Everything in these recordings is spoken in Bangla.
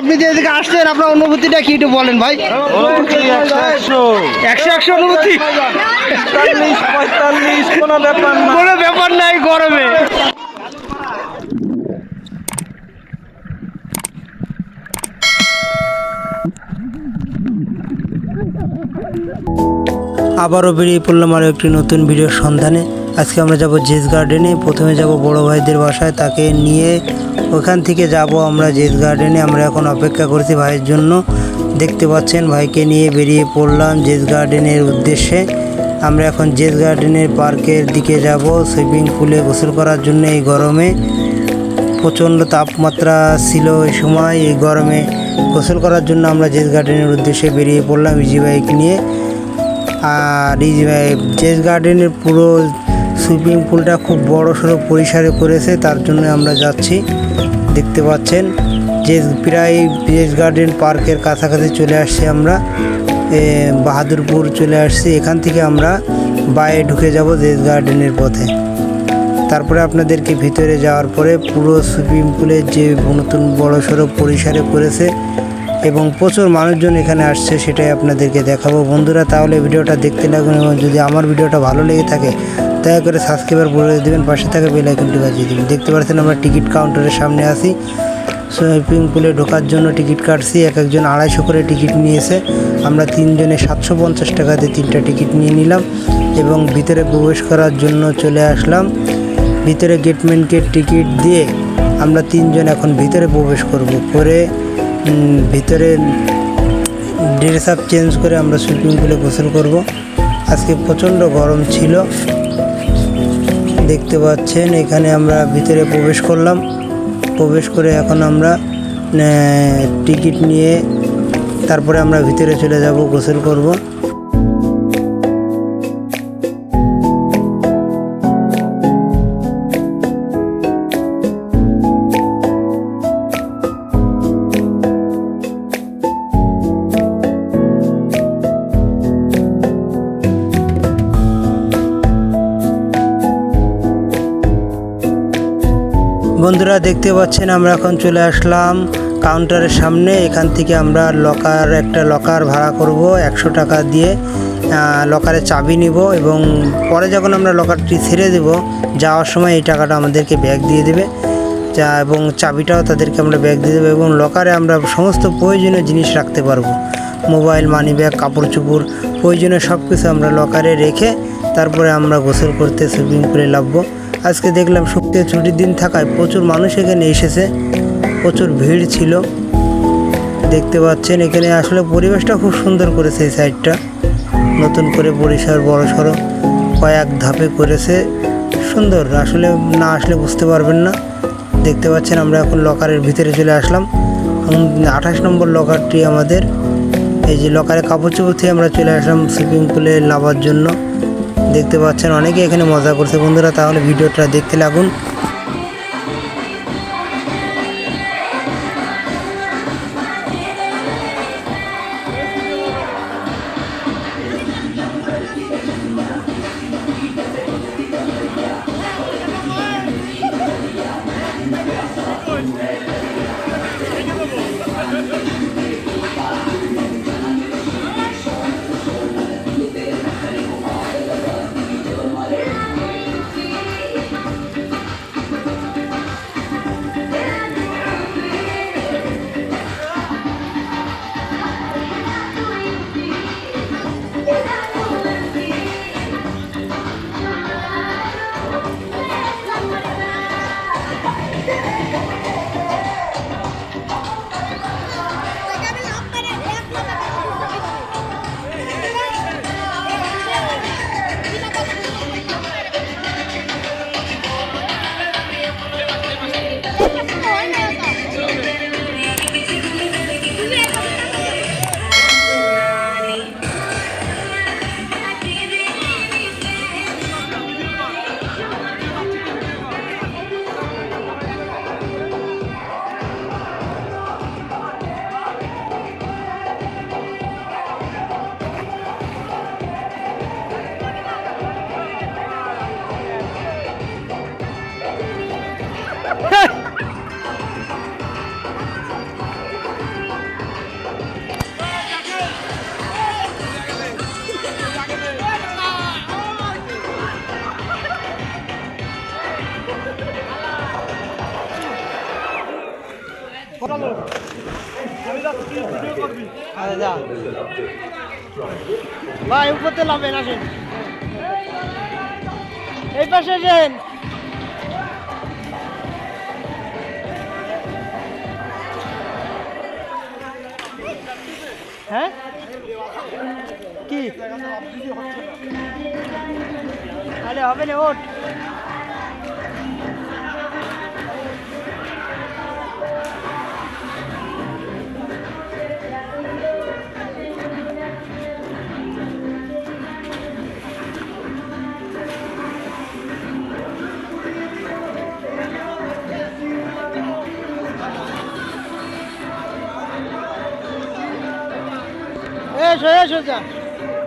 আপনি যে এদিকে আসছেন আপনার অনুভূতিটা কি একটু বলেন ভাই? একশো একশো অনুভূতি? কোনো ব্যাপার কোনো ব্যাপার নাই, গরমে। আবারও বেরিয়ে পড়লাম আরও একটি নতুন ভিডিওর সন্ধানে। আজকে আমরা যাব জেস গার্ডেনে। প্রথমে যাব বড় ভাইদের বাসায়, তাকে নিয়ে ওখান থেকে যাব আমরা জেস গার্ডেনে। আমরা এখন অপেক্ষা করছি ভাইয়ের জন্য। দেখতে পাচ্ছেন, ভাইকে নিয়ে বেরিয়ে পড়লাম জেস গার্ডেনের উদ্দেশ্যে। আমরা এখন জেস গার্ডেনের পার্কের দিকে যাব, সুইমিং পুলে গোসল করার জন্য এই গরমে। প্রচণ্ড তাপমাত্রা ছিল এই সময়, এই গরমে গোসল করার জন্য আমরা জেস গার্ডেনের উদ্দেশ্যে বেরিয়ে পড়লাম ইজি বাইক নিয়ে। আর এই জেস গার্ডেনের পুরো সুইমিং পুলটা খুব বড় সড়ো পরিসরে করেছে, তার জন্য আমরা যাচ্ছি। দেখতে পাচ্ছেন যে প্রায় জেস গার্ডেন পার্কের কাছাকাছি চলে আসছি আমরা। বাহাদুরপুর চলে আসছি। এখান থেকে আমরা বাইরে ঢুকে যাব জেস গার্ডেনের পথে। তারপরে আপনাদেরকে ভিতরে যাওয়ার পরে পুরো সুইমিং পুলের যে নতুন বড় সড়ো পরিসরে করেছে এবং প্রচুর মানুষজন এখানে আসছে, সেটাই আপনাদেরকে দেখাবো। বন্ধুরা, তাহলে ভিডিওটা দেখতে লাগুন এবং যদি আমার ভিডিওটা ভালো লেগে থাকে দয়া করে সাবস্ক্রাইবার বলে দেবেন, পাশে থাকা বেল আইকনটি বাজিয়ে দেবেন। দেখতে পাচ্ছেন আমরা টিকিট কাউন্টারের সামনে আসি সুইমিং পুলে ঢোকার জন্য টিকিট কাটছি, এক একজন আড়াইশো করে টিকিট নিয়েছে। আমরা তিনজনে সাতশো পঞ্চাশ টাকাতে তিনটা টিকিট নিয়ে নিলাম এবং ভিতরে প্রবেশ করার জন্য চলে আসলাম। ভিতরে গেটম্যানকে টিকিট দিয়ে আমরা তিনজন এখন ভিতরে প্রবেশ করব। করে ভিতরে ড্রেস আপ চেঞ্জ করে আমরা সুইমিং পুলে গোসল করব। আজকে প্রচণ্ড গরম ছিল। দেখতে পাচ্ছেন, এখানে আমরা ভিতরে প্রবেশ করলাম। প্রবেশ করে এখন আমরা টিকিট নিয়ে তারপরে আমরা ভিতরে চলে যাব গোসল করব। বন্ধুরা দেখতে পাচ্ছেন, আমরা এখন চলে আসলাম কাউন্টারের সামনে। এখান থেকে আমরা লকার একটা লকার ভাড়া করব একশো টাকা দিয়ে। লকারে চাবি নিব এবং পরে যখন আমরা লকারটি ছেড়ে দেব, যাওয়ার সময় এই টাকাটা আমাদেরকে ব্যাগ দিয়ে দেবে। যা, এবং চাবিটাও তাদেরকে আমরা ব্যাগ দিয়ে দেবো এবং লকারে আমরা সমস্ত প্রয়োজনীয় জিনিস রাখতে পারব। মোবাইল মানি ব্যাগ কাপড় চোপড় প্রয়োজনীয় সব কিছু আমরা লকারে রেখে তারপরে আমরা গোসল করতে সুইমিং পুলে নামবো। আজকে দেখলাম শুক্তে ছুটির দিন থাকায় প্রচুর মানুষ এখানে এসেছে, প্রচুর ভিড় ছিল। দেখতে পাচ্ছেন, এখানে আসলে পরিবেশটা খুব সুন্দর করেছে এই সাইডটা নতুন করে পরিসর বড় সড়ো কয়েক ধাপে করেছে। সুন্দর, আসলে না আসলে বুঝতে পারবেন না। দেখতে পাচ্ছেন, আমরা এখন লকারের ভিতরে চলে আসলাম। আঠাশ নম্বর লকারটি আমাদের। এই যে লকারে কাপড় চোপড় থেকে আমরা চলে আসলাম সুইমিং পুলে নামার জন্য। দেখতে পাচ্ছেন অনেকে এখানে মজা করছে। বন্ধুরা তাহলে ভিডিওটা দেখতে লাগুন। ভাই উপরতে লাভেন আসেন এই পাশে আসেন হ্যাঁ কি আরে হবে না ওঠ এসো যা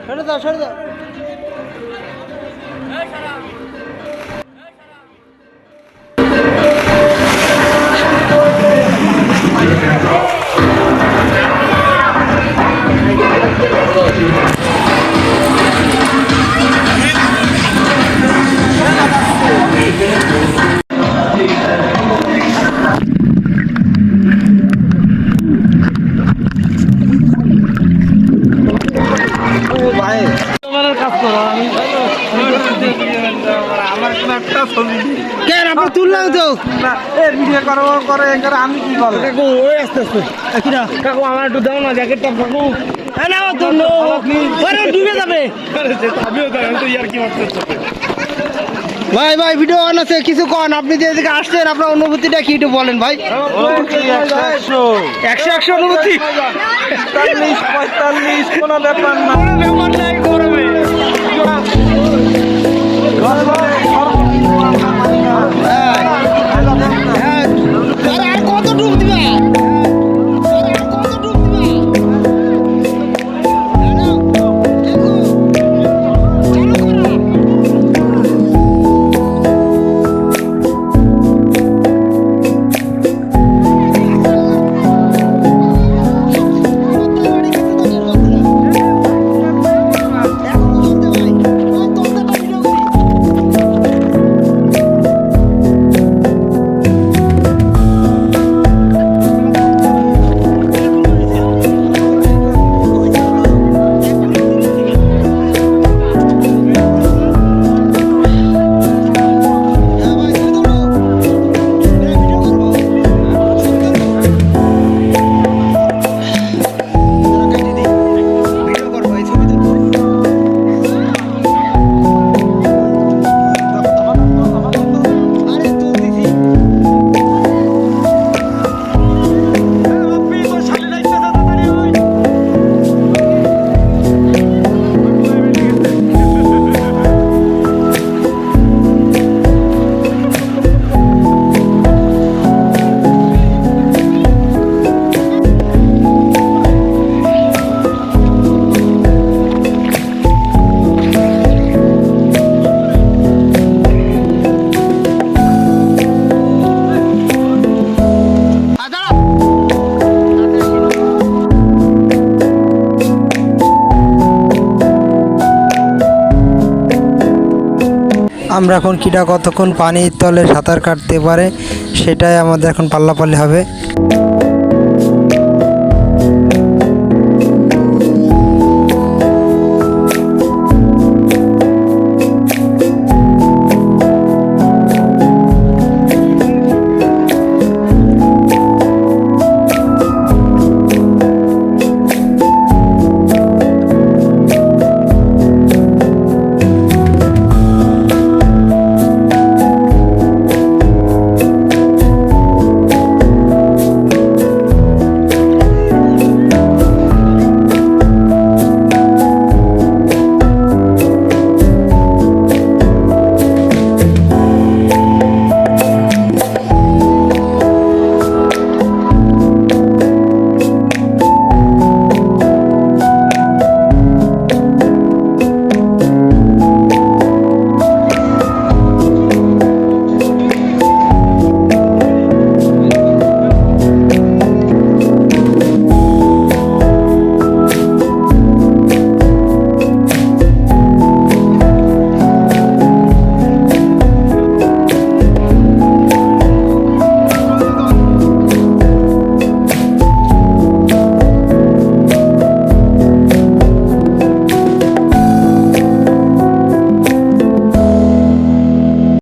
সরে দাও সরে দাও ছবি। কেন আপনি তুললাম তো? না এ ভিডিও করো করে করে আমি কি করব? কাকু ওই আস্তে আস্তে। কিরা কাকু আমার একটু দাও না জ্যাকেটটা কাকু না তো নো আরে ডুবে যাবে। আমিও তো তো ইয়ার কি মারতে ভাই ভাই ভিডিও অন আছে কিছু কন আপনি যে এদিকে আসছেন আপনার অনুভূতিটা কি একটু বলেন ভাই। একশো একশো একশো অনুভূতি। পঁয়তাল্লিশ কোনো ব্যাপার না। কোনো ব্যাপার নাই আমরা এখন কীটা কতক্ষণ পানির তলে সাঁতার কাটতে পারে সেটাই আমাদের এখন পাল্লাপাল্লি হবে।